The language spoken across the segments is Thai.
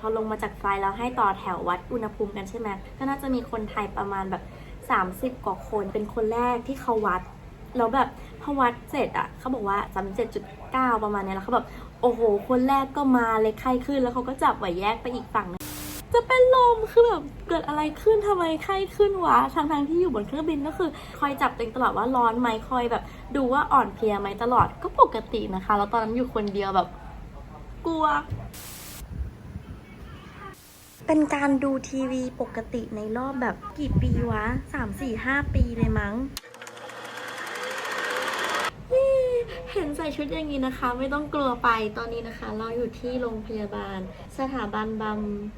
พอลงมาจากไฟแล้วให้ต่อแถววัดอุณหภูมิกันใช่ไหมก็น่าจะมีคนไทยประมาณแบบ 30 กว่าคนเป็นคนแรกที่เขาวัดแล้วแบบพอวัดเสร็จอะเขาบอกว่า37.9ประมาณเนี้ยแล้วเขาแบบโอ้โห คนแรกก็มาเลยไข้ขึ้นแล้วเขาก็จับไหวแยกไปอีกฝั่งนึงจะเป็นลมคือแบบเกิดอะไรขึ้นทำไมไข้ขึ้นวะทางทางที่อยู่บนเครื่องบินก็คือ คอยจับตัวเองตลอดว่าร้อนไหมคอยแบบ ดูว่าอ่อนเพลียไหมตลอดก็ปกตินะคะ แล้วตอนนั้นอยู่คนเดียวแบบ กลัว เป็นการดูทีวีปกติในรอบแบบกี่ปีวะ3 4 5ปีเลยมั้ง เห็นใส่ชุดอย่างนี้นะคะ ไม่ต้องกลัวไปตอนนี้นะคะ เราอยู่ที่โรงพยาบาล สถาบันบ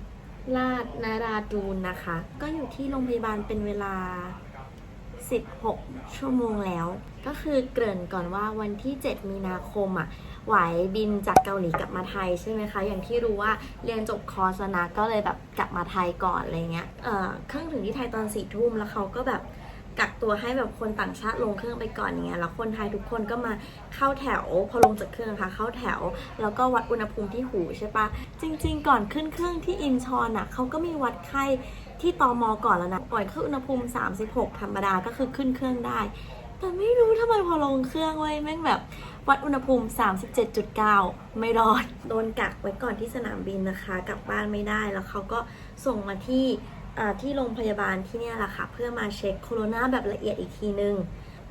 ำราชนาราดูนนะคะ ก็อยู่ที่โรงพยาบาลเป็นเวลา 16 ชั่วโมงแล้ว ก็คือเกริ่นก่อนว่าวันที่ 7 มีนาคมอะไหวบินจากเกาหลีกลับมาไทยใช่ไหมคะ อย่างที่รู้ว่าเรียนจบคอร์สนะก็เลยแบบกลับมาไทยก่อนอะไรเงี้ยเอ่อเครื่องถึงที่ไทยตอนสี่ทุ่มแล้วเขาก็แบบกักตัวให้แบบคนต่างชาติลงเครื่องไปก่อนอย่างเงี้ยแล้วคนไทยทุกคนก็มาเข้าแถว พอลงจากเครื่องนะคะเข้าแถว แล้วก็วัดอุณหภูมิที่หูใช่ปะจริง ๆ ก่อนขึ้นเครื่องที่อินชอนอะเขาก็มีวัดไข้ที่ตอมอก่อนแล้วนะปล่อยเครื่ออุณหภูมิ 36 ธรรมดาก็คือขึ้นเครื่องได้ แต่ไม่รู้ทำไมพอลงเครื่องไว้ยแม่งแบบวัดอุณหภูมิ 37.9 ไม่รอด โดนกักไว้ก่อนที่สนามบินนะคะ กลับบ้านไม่ได้แล้วเขาก็ส่งมาที่ที่โรงพยาบาลที่เนี่ยแหละค่ะ เพื่อมาเช็คโคโรนาแบบละเอียดอีกทีนึง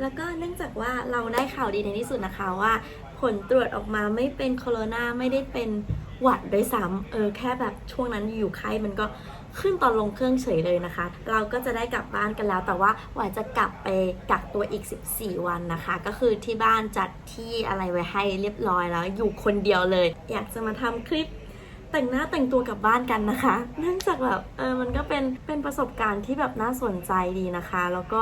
แล้วก็เนื่องจากว่าเราได้ข่าวดีในที่สุดนะคะว่า ผลตรวจออกมาไม่เป็นโคโรนาไม่ได้เป็นหวัดด้วยซ้ำเออแค่แบบช่วงนั้นอยู่ไข้มันก็ ขึ้นตอนลงเครื่องเฉยเลยนะคะ เราก็จะได้กลับบ้านกันแล้ว แต่ว่าหวายจะกลับไปกักตัวอีก 14 วันนะคะ ก็คือที่บ้านจัดที่อะไรไว้ให้เรียบร้อยแล้ว อยู่คนเดียวเลย อยากจะมาทำคลิปแต่งหน้าแต่งตัวกลับบ้านกันนะคะ เนื่องจากแบบเออมันก็เป็นเป็นประสบการณ์ที่แบบน่าสนใจดีนะคะ แล้วก็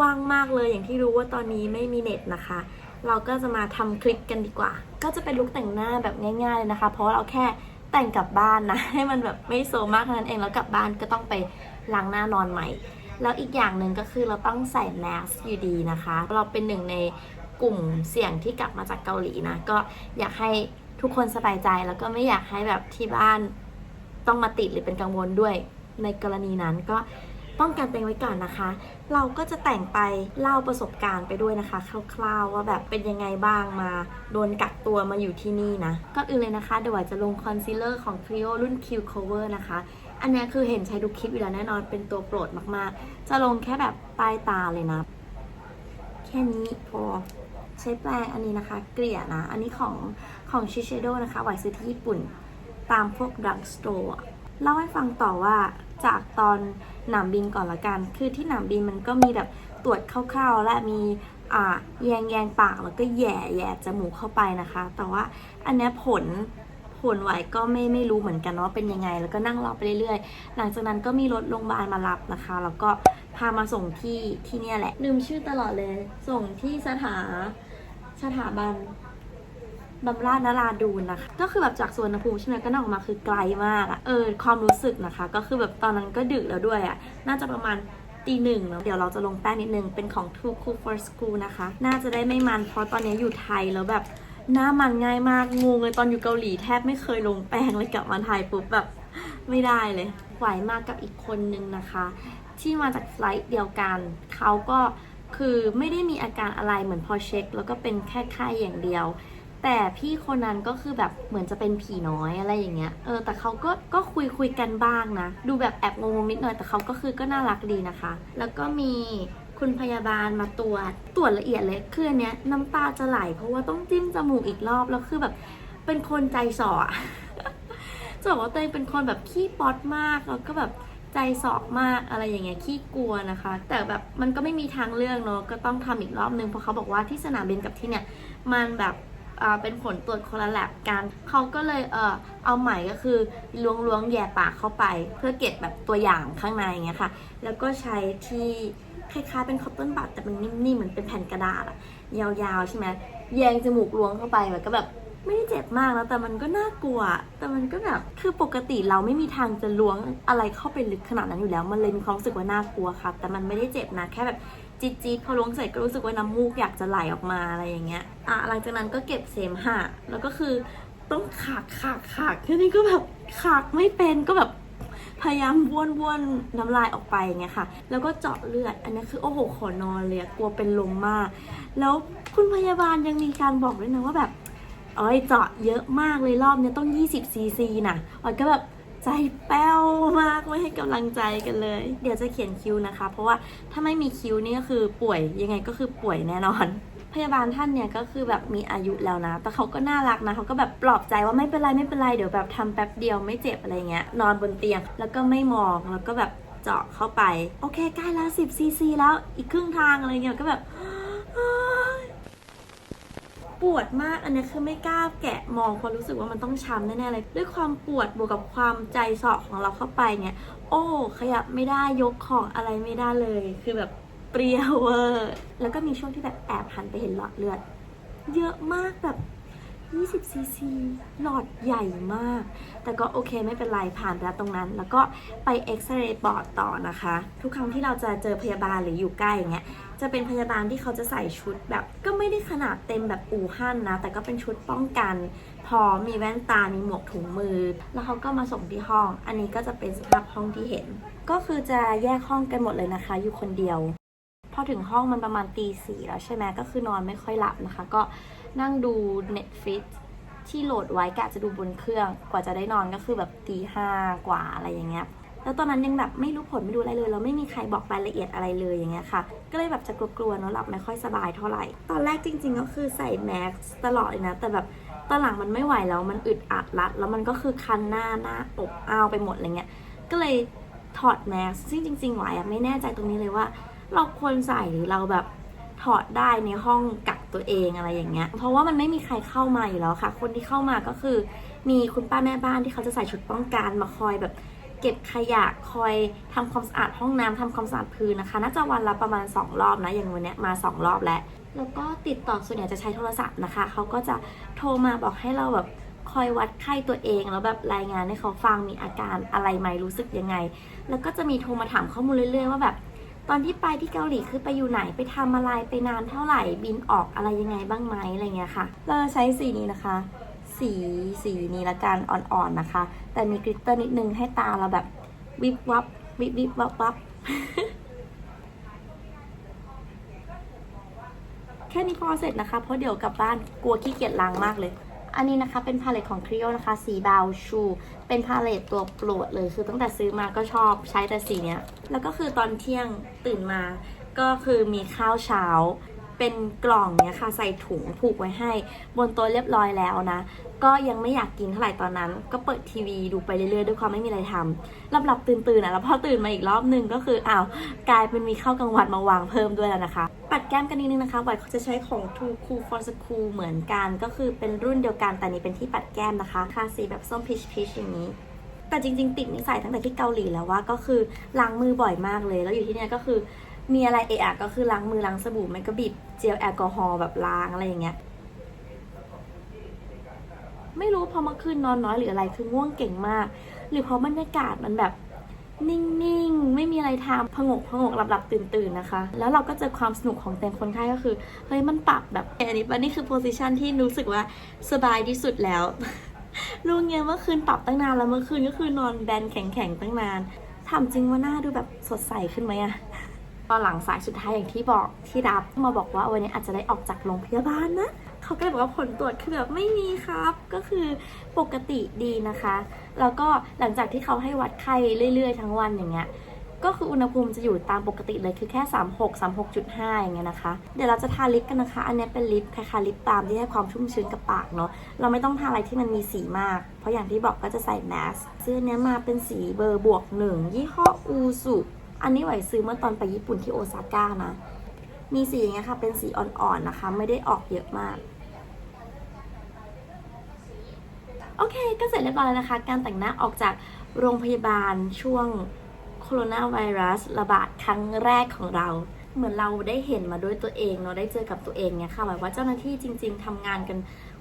ว่างมากเลยอย่างที่รู้ว่าตอนนี้ไม่มีเน็ตนะคะ เราก็จะมาทำคลิปกันดีกว่า ก็จะเป็นลุคแต่งหน้าแบบง่ายๆเลยนะคะ เพราะเราแค่ แต่งกลับบ้านนะ ให้มันแบบไม่โซมากเท่านั้นเองแล้วกลับบ้านก็ต้องไปล้างหน้านอนใหม่ แล้วอีกอย่างหนึ่งก็คือเราต้องใส่แมสอยู่ดีนะคะ เราเป็นหนึ่งในกลุ่มเสี่ยงที่กลับมาจากเกาหลีนะ ก็อยากให้ทุกคนสบายใจแล้วก็ไม่อยากให้แบบที่บ้านต้องมาติดหรือเป็นกังวลด้วย ในกรณีนั้นก็ ป้องกันตัวเองไว้ก่อนนะคะ เราก็จะแต่งไปเล่าประสบการณ์ไปด้วยนะคะ คร่าวๆว่าแบบเป็นยังไงบ้างมาโดนกักตัวมาอยู่ที่นี่นะก่อนอื่นเลยนะคะเดี๋ยววายจะลงคอนซีลเลอร์ของ Clio รุ่น Q Cover นะคะ อันนี้คือเห็นใช้ทุกคลิปอยู่แล้วแน่นอนเป็นตัวโปรดมากๆ จะลงแค่แบบปลายตาเลยนะ แค่นี้พอใช้แปรงอันนี้นะคะ เกลี่ยนะ อันนี้ของของชิเชโดนะคะหวายซื้อที่ญี่ปุ่น ตามพวกดรักสโตร์เล่าให้ฟังต่อว่า จากตอนหนามบินก่อนละกัน คือที่หนามบินมันก็มีแบบตรวจคร่าวๆ และมีอ่าแยงแยงปากแล้วก็แย่แย่จมูกเข้าไปนะคะ แต่ว่าอันเนี้ยผลผลไหวก็ไม่ไม่รู้เหมือนกันว่าเป็นยังไง แล้วก็นั่งรอไปเรื่อยๆ หลังจากนั้นก็มีรถโรงพยาบาลมารับนะคะ แล้วก็พามาส่งที่ที่เนี่ยแหละลืมชื่อตลอดเลย ส่งที่สถาสถาบัน บำราชนราดูนนะคะ ก็คือแบบจากสวนภูมิใช่ไหมก็นั่งออกมาคือไกลมากอะเออความรู้สึกนะคะ ก็คือแบบตอนนั้นก็ดึกแล้วด้วยอะน่าจะประมาณตีหนึ่งแล้วเดี๋ยวเราจะลงแป้งนิดนึง เป็นของ Too Cool for School นะคะ น่าจะได้ไม่มันเพราะตอนนี้อยู่ไทยแล้วแบบหน้ามันง่ายมากงงเลยตอนอยู่เกาหลีแทบไม่เคยลงแป้งเลยกลับมาไทยปุ๊บแบบไม่ได้เลยไหวมากกับอีกคนนึงนะคะ ที่มาจากไฟล์เดียวกันเขาก็คือไม่ได้มีอาการอะไรเหมือนพอเช็ค แล้วก็เป็นแค่ไข้อย่างเดียว แต่พี่คนนั้นก็คือแบบเหมือนจะเป็นผีน้อยอะไรอย่างเงี้ย เออ แต่เขาก็ก็คุยคุยกันบ้างนะ ดูแบบแอบงงนิดหน่อย แต่เขาก็คือก็น่ารักดีนะคะ แล้วก็มีคุณพยาบาลมาตรวจ ตรวจละเอียดเลย คืออันเนี้ยน้ำตาจะไหล เพราะว่าต้องจิ้มจมูกอีกรอบ แล้วคือแบบเป็นคนใจส่อจะบอกว่าตัวเองเป็นคนแบบขี้ป๊อตมาก แล้วก็แบบใจสอกมากอะไรอย่างเงี้ยขี้กลัวนะคะ แต่แบบมันก็ไม่มีทางเลือกเนาะ ก็ต้องทำอีกรอบนึง เพราะเขาบอกว่าที่สนามบินกับที่เนี่ยมันแบบ เป็นผลตรวจคนละแลบกัน เขาก็เลยเออเอาใหม่ก็คือล้วงล้วงแย่ปากเข้าไป เพื่อเก็บแบบตัวอย่างข้างในอย่างเงี้ยค่ะ แล้วก็ใช้ที่คล้ายๆเป็นคอตตอนบัดแต่มันนิ่มๆเหมือนเป็นแผ่นกระดาษอะยาวๆใช่ไหมแยงจมูกล้วงเข้าไปแบบก็แบบไม่ได้เจ็บมากนะแต่มันก็น่ากลัว แต่มันก็แบบคือปกติเราไม่มีทางจะล้วงอะไรเข้าไปลึกขนาดนั้นอยู่แล้ว มันเลยมีความรู้สึกว่าน่ากลัวค่ะ แต่มันไม่ได้เจ็บนะแค่แบบ จี๊ดๆพอล้วงเสร็จก็รู้สึกว่าน้ำมูกอยากจะไหลออกมาอะไรอย่างเงี้ยอะหลังจากนั้นก็เก็บเสมหะแล้วก็คือต้องขากขากขากทีนี้ก็แบบขากไม่เป็นก็แบบพยายามบ้วนบ้วนน้ำลายออกไปอย่างเงี้ยค่ะ แล้วก็เจาะเลือด อันนี้คือโอ้โหขอนอนเลยกลัวเป็นลมมาก แล้วคุณพยาบาลยังมีการบอกด้วยนะว่าแบบเอ้ยเจาะเยอะมากเลยรอบเนี้ยต้อง 20ซีซีนะออยก็แบบ ใจแป้วมากไม่ให้กำลังใจกันเลย เดี๋ยวจะเขียนคิวนะคะ เพราะว่าถ้าไม่มีคิวนี่ก็คือป่วยยังไงก็คือป่วยแน่นอน พยาบาลท่านเนี่ยก็คือแบบมีอายุแล้วนะ แต่เขาก็น่ารักนะเขาก็แบบปลอบใจว่าไม่เป็นไรไม่เป็นไรเดี๋ยวแบบทำแป๊บเดียวไม่เจ็บอะไรเงี้ยนอนบนเตียง แล้วก็ไม่มองแล้วก็แบบเจาะเข้าไป โอเคใกล้แล้ว10ซีซีแล้วอีกครึ่งทางอะไรเงี้ยก็แบบ วดมาก อันนี้คือไม่กล้าแกะมองเพราะรู้สึกว่ามันต้องช้ำแน่ๆเลย ด้วยความปวดบวกกับความใจเสาะของเราเข้าไปเนี่ย โอ้ขยับไม่ได้ยกของอะไรไม่ได้เลย คือแบบเปรี้ยวเวอร์แล้วก็มีช่วงที่แบบแอบหันไปเห็นหลอดเลือด เยอะมากแบบ 20 ซีซี หลอดใหญ่มาก แต่ก็โอเคไม่เป็นไร ผ่านไปแล้วตรงนั้น แล้วก็ไปเอ็กซเรย์ปอดต่อนะคะ ทุกครั้งที่เราจะเจอพยาบาลหรืออยู่ใกล้อย่างเงี้ย จะเป็นพยาบาลที่เขาจะใส่ชุดแบบ ก็ไม่ได้ขนาดเต็มแบบอู่ฮั่นนะ แต่ก็เป็นชุดป้องกัน พอมีแว่นตา มีหมวกถุงมือ แล้วเขาก็มาส่งที่ห้อง อันนี้ก็จะเป็นสภาพห้องที่เห็น ก็คือจะแยกห้องกันหมดเลยนะคะ อยู่คนเดียว พอถึงห้องมันประมาณตีสี่แล้วใช่ไหมก็คือนอนไม่ค่อยหลับนะคะ ก็นั่งดู Netflix ที่โหลดไว้กะจะดูบนเครื่องกว่าจะได้นอนก็คือแบบตีห้ากว่าอะไรอย่างเงี้ยแล้วตอนนั้นยังแบบไม่รู้ผลไม่รู้อะไรเลยแล้วไม่มีใครบอกรายละเอียดอะไรเลยอย่างเงี้ยค่ะ ก็เลยแบบจะกลัวๆเนอะหลับไม่ค่อยสบายเท่าไหร่ ตอนแรกจริง ๆ ก็คือใส่แมสตลอดเลยนะ แต่แบบตอนหลังมันไม่ไหวแล้วมันอึดอัดรัด แล้วมันก็คือคันหน้าหน้าอบอ้าวไปหมดอะไรเงี้ยก็เลยถอดแมสซึ่งจริงๆหวายอะไม่แน่ใจตรงนี้เลยว่า เราควรใส่หรือเราแบบ ถอดได้ในห้องกักตัวเองอะไรอย่างเงี้ย เพราะว่ามันไม่มีใครเข้ามาอยู่แล้วค่ะ คนที่เข้ามาก็คือ มีคุณป้าแม่บ้านที่เขาจะใส่ชุดป้องกันมาคอยแบบเก็บขยะคอยทำความสะอาดห้องน้ำทำความสะอาดพื้นนะคะ น่าจะวันละประมาณ 2 รอบนะ อย่างวันเนี้ยมา 2 รอบแล้ว แล้วก็ติดต่อส่วนใหญ่จะใช้โทรศัพท์นะคะ เขาก็จะโทรมาบอกให้เราแบบคอยวัดไข้ตัวเอง แล้วแบบรายงานให้เขาฟังมีอาการอะไรไหมรู้สึกยังไง แล้วก็จะมีโทรมาถามข้อมูลเรื่อยๆว่าแบบ ตอนที่ไปที่เกาหลีคือไปอยู่ไหนไปทำอะไรไปนานเท่าไหร่บินออกอะไรยังไงบ้างไหมอะไรเงี้ยค่ะเราใช้สีนี้นะคะ สีสีนี้ละกันอ่อนๆนะคะ แต่มีกลิตเตอร์นิดนึงให้ตาเราแบบวิบวับวิบวิบวับวับแค่นี้พอเสร็จนะคะ เพราะเดี๋ยวกลับบ้านกลัวขี้เกียจล้างมากเลย อันนี้นะคะเป็นพาเลตของครีโอนะคะ สีบาวชู เป็นพาเลตตัวโปรดเลยคือตั้งแต่ซื้อมาก็ชอบใช้แต่สีเนี้ย แล้วก็คือตอนเที่ยงตื่นมา ก็คือมีข้าวเช้า เป็นกล่องเนี้ยค่ะใส่ถุงผูกไว้ให้ บนโต๊ะเรียบร้อยแล้วนะ ก็ยังไม่อยากกินเท่าไหร่ตอนนั้น ก็เปิดทีวีดูไปเรื่อยๆด้วยความไม่มีอะไรทำหลับหลับตื่นตื่นอะแล้วพอตื่นมาอีกรอบหนึงก็คืออ้าวกลายเป็นมีข้าวกลางวันมาวางเพิ่มด้วยแล้วนะคะ ปัดแก้มกันนิดนึงนะคะไวเขาจะใช้ของ Too Cool for School เหมือนกัน ก็คือเป็นรุ่นเดียวกันแต่นี้เป็นที่ปัดแก้มนะคะคาสีแบบส้มพีชพีชอย่างนี้แต่จริง ๆ ติดนิสัยตั้งแต่ที่เกาหลีแล้วว่าก็คือล้างมือบ่อยมากเลย แล้วอยู่ที่เนี่ยก็คือมีอะไรเอะอะก็คือล้างมือล้างสบู่ไม่ก็บีบเจลแอลกอฮอล์แบบล้างอะไรอย่างเงี้ยไม่รู้เพอเมื่อคืนนอนน้อยหรืออะไรคือง่วงเก่งมาก หรือเพราะบรรยากาศมันแบบ นิ่งๆ ไม่มีอะไรทำผงกผงกหลับๆ ตื่นๆ นะคะ แล้วเราก็เจอความสนุกของเต็นท์คนไข้ก็คือ เฮ้ย มันปรับแบบอันนี้อันนี้คือโพสิชันที่รู้สึกว่าสบายที่สุดแล้วรู้เงี้ยเมื่อคืนปรับตั้งนานแล้วเมื่อคืนก็คือนอนแบนแข็งๆ ตั้งนานถามจริงว่าหน้าดูแบบสดใสขึ้นไหมอะตอนหลังสายสุดท้ายอย่างที่บอกที่รับมาบอกว่าวันนี้อาจจะได้ออกจากโรงพยาบาลนะ เขาก็เลยบอกว่าผลตรวจคือแบบไม่มีครับ ก็คือปกติดีนะคะ แล้วก็หลังจากที่เขาให้วัดไข้เรื่อย ๆ ทั้งวันอย่างเงี้ยก็คืออุณหภูมิจะอยู่ตามปกติเลยคือแค่ 36 36.5 อย่างเงี้ยนะคะ เดี๋ยวเราจะทาลิปกันนะคะ อันนี้เป็นลิปคล้ายๆลิปบามที่ให้ความชุ่มชื้นกับปากเนาะ เราไม่ต้องทาอะไรที่มันมีสีมาก เพราะอย่างที่บอกก็จะใส่แมสเสื้อเนี้ยมาเป็นสีเบอร์บวกหนึ่งยี่ห้ออูสุอันนี้ไหวซื้อเมื่อตอนไปญี่ปุ่นที่โอซาก้านะ มีสีอย่างเงี้ยค่ะ เป็นสีอ่อนๆนะคะ ไม่ได้ออกเยอะมาก โอเค ก็เสร็จเรียบร้อยแล้วนะคะ การแต่งหน้าออกจากโรงพยาบาลช่วงโคโรนาไวรัสระบาดครั้งแรกของเรา เหมือนเราได้เห็นมาด้วยตัวเองเนาะได้เจอกับตัวเองเนี่ยค่ะหมายว่าเจ้าหน้าที่จริง ๆทำงานกัน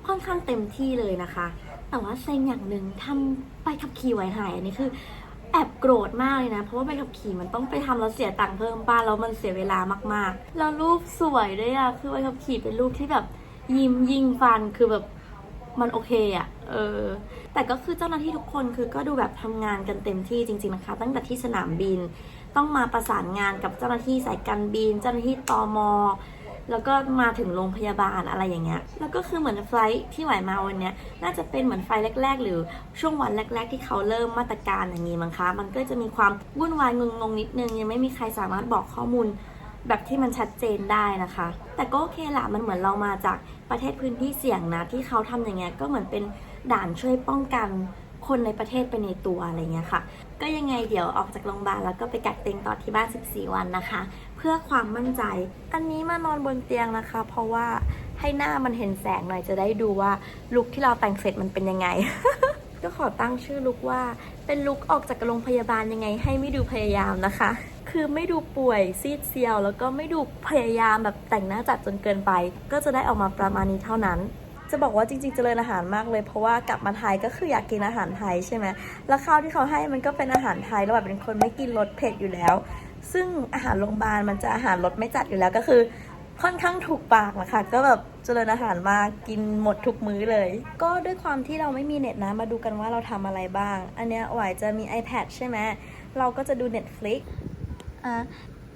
ค่อนข้างเต็มที่เลยนะคะ แต่ว่าเซ็งอย่างหนึ่งทำใบขับขี่ไว้หายอันนี้คือแอบโกรธมากเลยนะ เพราะว่าใบขับขี่มันต้องไปทำแล้วเสียตังค์เพิ่มป้าแล้วมันเสียเวลามากๆ แล้วรูปสวยด้วยอะคือใบขับขี่เป็นรูปที่แบบยิ้มยิงฟันคือแบบ มันโอเคอะ่ะ เออ แต่ก็คือเจ้าหน้าที่ทุกคนคือก็ดูแบบทำงานกันเต็มที่จริง ๆนะคะ ตั้งแต่ที่สนามบิน ต้องมาประสานงานกับเจ้าหน้าที่สายการบิน เจ้าหน้าที่ตอมอแล้วก็มาถึงโรงพยาบาลอะไรอย่างเงี้ย แล้วก็คือเหมือนไฟล์ที่ไหวมาวันเนี้ย น่าจะเป็นเหมือนไฟล์แรก ๆ หรือช่วงวันแรก ๆ ที่เขาเริ่มมาตรการอย่างนี้มั้งคะ มันก็จะมีความวุ่นวายงงๆนิดนึง ยังไม่มีใครสามารถบอกข้อมูล แบบที่มันชัดเจนได้นะคะ แต่ก็โอเคละมันเหมือนเรามาจากประเทศพื้นที่เสี่ยงนะ ที่เขาทำอย่างเงี้ยก็เหมือนเป็นด่านช่วยป้องกันคนในประเทศไปในตัวอะไรเงี้ยค่ะ ก็ยังไงเดี๋ยวออกจากโรงพยาบาลแล้วก็ไปกักเต็งต่อที่บ้าน 14 วันนะคะ เพื่อความมั่นใจ อันนี้มานอนบนเตียงนะคะ เพราะว่าให้หน้ามันเห็นแสงหน่อยจะได้ดูว่าลุคที่เราแต่งเสร็จมันเป็นยังไง ก็ขอตั้งชื่อลุคว่า เป็นลุคออกจากโรงพยาบาลยังไงให้ไม่ดูพยายามนะคะ คือไม่ดูป่วยซีดเซียว แล้วก็ไม่ดูพยายามแบบแต่งหน้าจัดจนเกินไป ก็จะได้ออกมาประมาณนี้เท่านั้น จะบอกว่าจริงๆเจริญอาหารมากเลย เพราะว่ากลับมาไทยก็คืออยากกินอาหารไทยใช่ไหมแล้วข้าวที่เขาให้มันก็เป็นอาหารไทยแล้วแบบเป็นคนไม่กินรสเผ็ดอยู่แล้ว ซึ่งอาหารโรงพยาบาลมันจะอาหารรสไม่จัดอยู่แล้วก็คือค่อนข้างถูกปากนะคะก็แบบเจริญอาหารมากกินหมดทุกมื้อเลย ก็ด้วยความที่เราไม่มีเน็ตนะมาดูกันว่าเราทำอะไรบ้าง อันเนี้ยหวายจะมี iPad ใช่ไหมเราก็จะดู Netflix อะ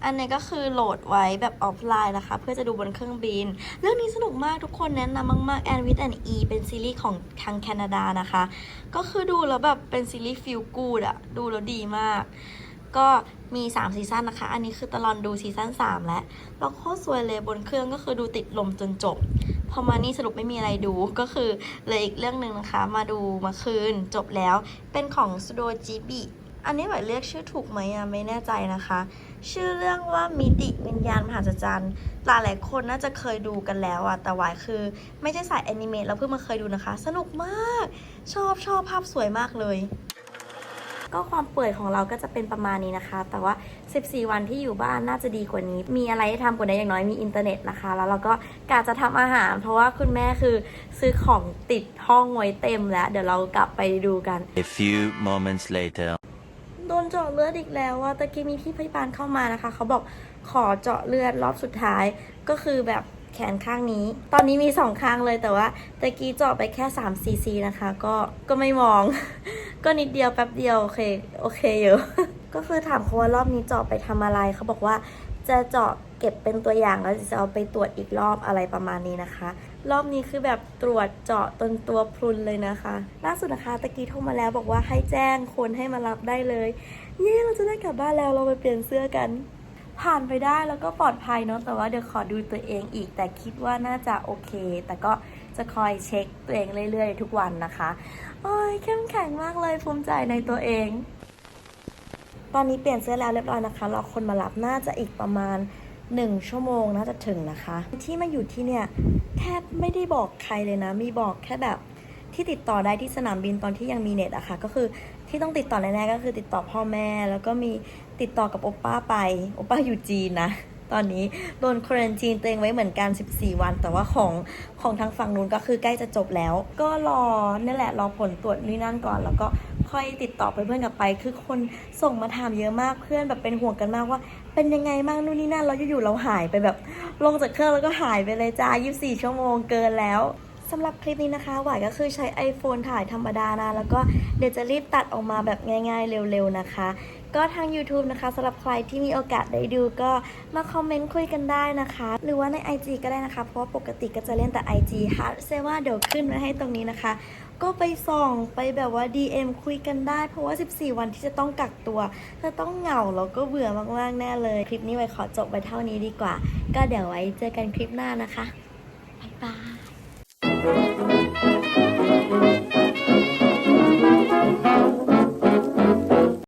อันนี้ก็คือโหลดไว้แบบออฟไลน์นะคะ เพื่อจะดูบนเครื่องบิน เรื่องนี้สนุกมากทุกคนแนะนำมากๆ And with an E เป็นซีรีส์ของทางแคนาดานะคะ ก็คือดูแล้วแบบเป็นซีรีส์ฟิลกูดอะดูแล้วดีมาก ก็มี 3 ซีซั่นนะคะ อันนี้คือตลอนดูซีซั่น3 แล้วแล้วโคตรสวยเลยบนเครื่องก็คือดูติดลมจนจบ พอมานี่สรุปไม่มีอะไรดูก็คือเลยอีกเรื่องหนึ่งนะคะ มาดูมาคืนจบแล้วเป็นของสโดจิบิ อันนี้หมายเรียกชื่อถูกไหมอะไม่แน่ใจนะคะ ชื่อเรื่องว่ามิติวิญญาณมหัศจรรย์หลายหลายคนน่าจะเคยดูกันแล้วอะแต่หวายคือ ไม่ใช่สายแอนิเมะแล้วเพิ่งมาเคยดูนะคะ สนุกมาก ชอบชอบภาพสวยมากเลย ก็ความเปื่อยของเราก็จะเป็นประมาณนี้นะคะ แต่ว่า 14 วันที่อยู่บ้านน่าจะดีกว่านี้ มีอะไรให้ทำกว่านี้อย่างน้อยมีอินเทอร์เน็ตนะคะ แล้วเราก็กะจะทำอาหาร เพราะว่าคุณแม่คือซื้อของติดห้องไว้เต็มแล้ว เดี๋ยวเรากลับไปดูกัน A few moments later. โดนเจาะเลือดอีกแล้วว่าตะกี้มีพี่พยาบาลเข้ามานะคะ เขาบอกขอเจาะเลือดรอบสุดท้ายก็คือแบบแขนข้างนี้ ตอนนี้มีสองข้างเลยแต่ว่าตะกี้เจาะไปแค่3ซีซีนะคะ ก็ก็ไม่มอง ก็นิดเดียวแป๊บเดียวโอเคโอเคอยู่ก็คือถามเขาว่ารอบนี้เจาะไปทำอะไรเขาบอกว่า จะเจาะเก็บเป็นตัวอย่างแล้วจะเอาไปตรวจอีกรอบอะไรประมาณนี้นะคะ รอบนี้คือแบบตรวจเจาะตนตัวพรุนเลยนะคะ ล่าสุดนะคะตะกี้โทรมาแล้วบอกว่าให้แจ้งคนให้มารับได้เลยเย้เราจะได้กลับบ้านแล้วเราไปเปลี่ยนเสื้อกัน ผ่านไปได้แล้วก็ปลอดภัยเนาะแต่ว่าเดี๋ยวขอดูตัวเองอีก แต่คิดว่าน่าจะโอเค แต่ก็จะคอยเช็คตัวเองเรื่อยๆ ทุกวันนะคะโอ้ยเข้มแข็งมากเลยภูมิใจในตัวเอง ตอนนี้เปลี่ยนเสื้อแล้วเรียบร้อยนะคะรอคนมารับน่าจะอีกประมาณ 1 ชั่วโมงน่าจะถึงนะคะ ที่มาอยู่ที่เนี่ยแทบไม่ได้บอกใครเลยนะ มีบอกแค่แบบที่ติดต่อได้ที่สนามบินตอนที่ยังมีเน็ตอะค่ะ ก็คือที่ต้องติดต่อแน่ๆก็คือติดต่อพ่อแม่ แล้วก็มีติดต่อกับโอป้าไปโอป้าอยู่จีนนะตอนนี้โดนควอนจีนตัวเองไว้เหมือนกัน 14 วัน แต่ว่าของของทางฝั่งนู้นก็คือใกล้จะจบแล้ว ก็รอนี่แหละรอผลตรวจนี่นั่นก่อน แล้วก็ ค่อยติดต่อไปเพื่อนกลับไป คือคนส่งมาถามเยอะมากเพื่อนแบบเป็นห่วงกันมากว่า เป็นยังไงบ้างนู่นนี่นั่นเราอยู่ๆเราหายไปแบบ ลงจากเครื่องแล้วก็หายไปเลยจ้า24 ชั่วโมงเกินแล้ว สำหรับคลิปนี้นะคะ หวายก็คือใช้ iPhone ถ่ายธรรมดานะ แล้วก็เดี๋ยวจะรีบตัดออกมาแบบง่ายๆ เร็วๆนะคะ ก็ทาง YouTube นะคะสำหรับใครที่มีโอกาสได้ดูก็มาคอมเมนต์คุยกันได้นะคะ หรือว่าใน IG ก็ได้นะคะ เพราะว่าปกติก็จะเล่นแต่ IG ฮาร์ดเซว่าเดี๋ยวขึ้นไว้ให้ตรงนี้นะคะ ก็ไปส่องไปแบบว่า DM คุยกันได้ เพราะว่า 14 วันที่จะต้องกักตัวจะต้องเหงาแล้วก็เบื่อมากๆแน่เลย คลิปนี้ไว้ขอจบไปเท่านี้ดีกว่า ก็เดี๋ยวไว้เจอกันคลิปหน้านะคะบ๊ายบาย Thank you.